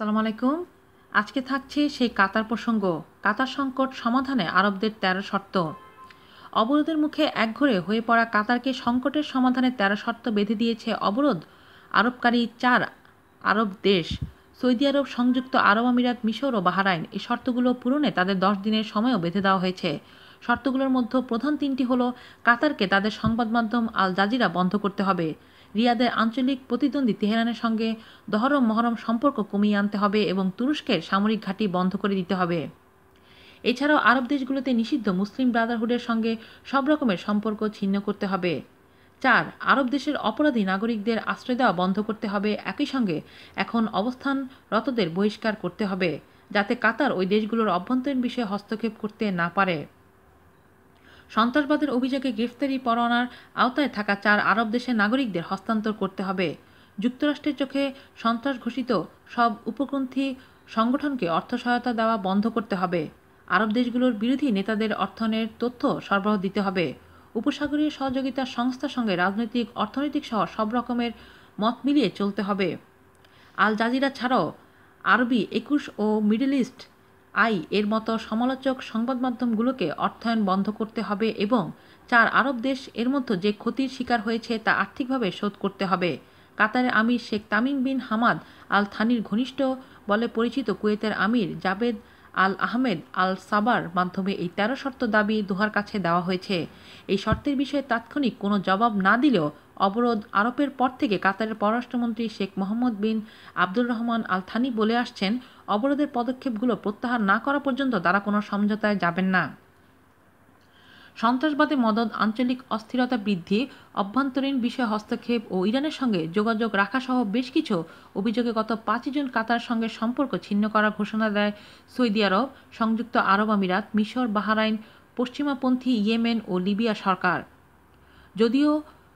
আসসালামু আলাইকুম। আজকে থাকছে সেই কাতার প্রসঙ্গ। কাতার সংকট সমাধানে আরবদের তেরো শর্ত। অবরোধের মুখে একঘরে হয়ে পড়া কাতারকে সংকটের সমাধানে তেরো শর্ত বেঁধে দিয়েছে অবরোধ আরবকারী চার আরব দেশ। সৌদি আরব সংযুক্ত আরব আমিরাত, মিশর ও বাহারাইন এই শর্তগুলো পূরণে তাদের দশ দিনের সময়ও বেঁধে দেওয়া হয়েছে। শর্তগুলোর মধ্যে প্রধান তিনটি হলো, কাতারকে তাদের সংবাদ মাধ্যম আল জাজিরা বন্ধ করতে হবে। রিয়াদের আঞ্চলিক প্রতিদ্বন্দ্বী তেহরানের সঙ্গে দহরম মহরম সম্পর্ক কমিয়ে আনতে হবে এবং তুরস্কের সামরিক ঘাঁটি বন্ধ করে দিতে হবে। এছাড়াও আরব দেশগুলোতে নিষিদ্ধ মুসলিম ব্রাদারহুডের সঙ্গে সব রকমের সম্পর্ক ছিন্ন করতে হবে। চার, আরব দেশের অপরাধী নাগরিকদের আশ্রয় দেওয়া বন্ধ করতে হবে। একই সঙ্গে এখন অবস্থানরতদের বহিষ্কার করতে হবে, যাতে কাতার ওই দেশগুলোর অভ্যন্তরীণ বিষয়ে হস্তক্ষেপ করতে না পারে। সন্ত্রাসবাদের অভিযোগে গ্রেফতারি পরোয়ানার আওতায় থাকা চার আরব দেশের নাগরিকদের হস্তান্তর করতে হবে। যুক্তরাষ্ট্রের চোখে সন্ত্রাস ঘোষিত সব উপগ্রন্থী সংগঠনকে অর্থ সহায়তা দেওয়া বন্ধ করতে হবে। আরব দেশগুলোর বিরোধী নেতাদের অর্থনের তথ্য সরবরাহ দিতে হবে। উপসাগরীয় সহযোগিতা সংস্থার সঙ্গে রাজনৈতিক, অর্থনৈতিক সহ সব রকমের মত মিলিয়ে চলতে হবে। আল জাজিরা ছাড়াও আরবি, একুশ ও মিডল ইস্ট আই এর মতো সমালোচক সংবাদ মাধ্যমগুলোকে অর্থায়ন বন্ধ করতে হবে এবং চার আরব দেশ এর মধ্যে যে ক্ষতির শিকার হয়েছে তা আর্থিকভাবে শোধ করতে হবে। কাতারের আমির Sheikh Tamim bin Hamad Al থানির ঘনিষ্ঠ বলে পরিচিত কুয়েতের আমির জাবেদ আল আহমেদ আল সাবার মাধ্যমে এই তেরো শর্ত দাবি দোহার কাছে দেওয়া হয়েছে। এই শর্তের বিষয়ে তাৎক্ষণিক কোনো জবাব না দিলেও অবরোধ আরোপের পর থেকে কাতারের পররাষ্ট্রমন্ত্রী Sheikh Mohammed bin Abdur Rahman Al Thani বলে আসছেন, অবরোধের পদক্ষেপগুলো প্রত্যাহার না করা পর্যন্ত তারা কোনো সমঝোতায় যাবেন না। সন্ত্রাসবাদে মদত আঞ্চলিক অস্থিরতা বৃদ্ধি, অভ্যন্তরীণ বিষয়ে হস্তক্ষেপ ও ইরানের সঙ্গে যোগাযোগ রাখাসহ বেশ কিছু অভিযোগে গত পাঁচই জন কাতার সঙ্গে সম্পর্ক ছিন্ন করার ঘোষণা দেয় সৌদি আরব, সংযুক্ত আরব আমিরাত, মিশর, বাহারাইন পশ্চিমাপন্থী ইয়েমেন ও লিবিয়া সরকার। যদিও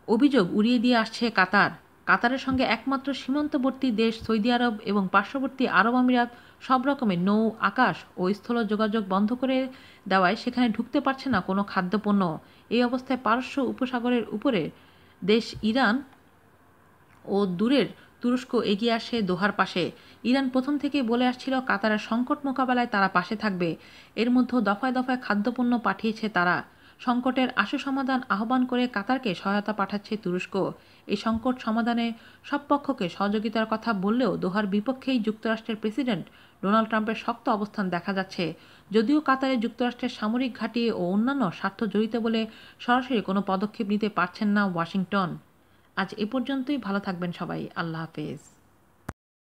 অভিযোগ উড়িয়ে দিয়ে আসছে কাতার। কাতারের সঙ্গে একমাত্র সীমান্তবর্তী দেশ সৌদি আরব এবং পার্শ্ববর্তী আরব আমিরাত সব রকমের নৌ, আকাশ ও স্থল যোগাযোগ বন্ধ করে দেওয়ায় সেখানে ঢুকতে পারছে না কোনো খাদ্যপণ্য। এই অবস্থায় পারস্য উপসাগরের উপরে দেশ ইরান ও দূরের তুরস্ক এগিয়ে আসে দোহার পাশে। ইরান প্রথম থেকে বলে আসছিল কাতারের সংকট মোকাবেলায় তারা পাশে থাকবে। এর মধ্যে দফায় দফায় খাদ্যপণ্য পাঠিয়েছে তারা। সংকটের আশু সমাধান আহ্বান করে কাতারকে সহায়তা পাঠাচ্ছে তুরস্ক। এই সংকট সমাধানে সব পক্ষকে সহযোগিতার কথা বললেও দোহার বিপক্ষেই যুক্তরাষ্ট্রের প্রেসিডেন্ট ডোনাল্ড ট্রাম্পের শক্ত অবস্থান দেখা যাচ্ছে। যদিও কাতারে যুক্তরাষ্ট্রের সামরিক ঘাঁটি ও অন্যান্য স্বার্থ জড়িত বলে সরাসরি কোনো পদক্ষেপ নিতে পারছেন না ওয়াশিংটন। আজ এ পর্যন্তই, ভালো থাকবেন সবাই, আল্লাহ হাফেজ।